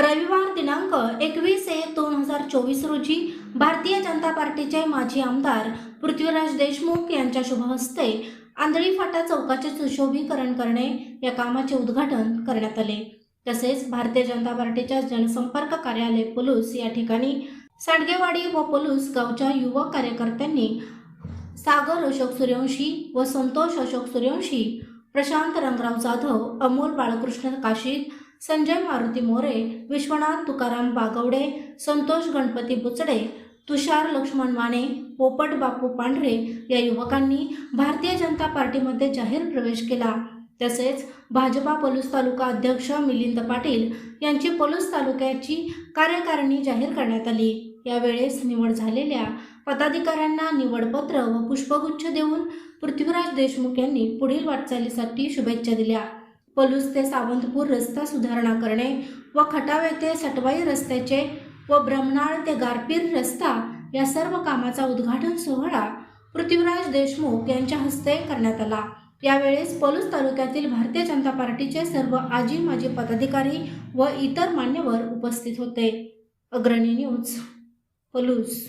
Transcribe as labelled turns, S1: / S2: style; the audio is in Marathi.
S1: रविवार दिनांक एकवीस एक दोन हजार चोवीस रोजी भारतीय जनता पार्टीचे माजी आमदार पृथ्वीराज देशमुख यांच्या शुभहस्ते आंधळी फाटा चौकाचे सुशोभीकरण करणे या कामाचे उद्घाटन करण्यात आले. तसेच भारतीय जनता पार्टीच्या जनसंपर्क कार्यालय पलूस या ठिकाणी सांडगेवाडी व पलूस गावच्या युवक कार्यकर्त्यांनी सागर अशोक सूर्यवंशी व संतोष अशोक सूर्यवंशी प्रशांत रंगराव जाधव अमोल बाळकृष्ण काशीद संजय मारुती मोरे विश्वनाथ तुकाराम बागवडे संतोष गणपती बुचडे तुषार लक्ष्मण माने पोपट बापू पांढरे या युवकांनी भारतीय जनता पार्टीमध्ये जाहीर प्रवेश केला. तसेच भाजपा पलूस तालुका अध्यक्ष मिलिंद पाटील यांची पलूस तालुक्याची कार्यकारिणी जाहीर करण्यात आली. यावेळेस निवड झालेल्या पदाधिकाऱ्यांना निवडपत्र व पुष्पगुच्छ देऊन पृथ्वीराज देशमुख यांनी पुढील वाटचालीसाठी शुभेच्छा दिल्या. पलूस ते सावंतपूर रस्ता सुधारणा करणे व खटाव येथे सटवाई रस्त्याचे व ब्रह्मनाळ ते गारपीर रस्ता या सर्व कामाचा उद्घाटन सोहळा पृथ्वीराज देशमुख यांच्या हस्ते करण्यात आला. यावेळेस पलूस तालुक्यातील भारतीय जनता पार्टीचे सर्व आजी माजी पदाधिकारी व इतर मान्यवर उपस्थित होते. अग्रणी न्यूज पलूस.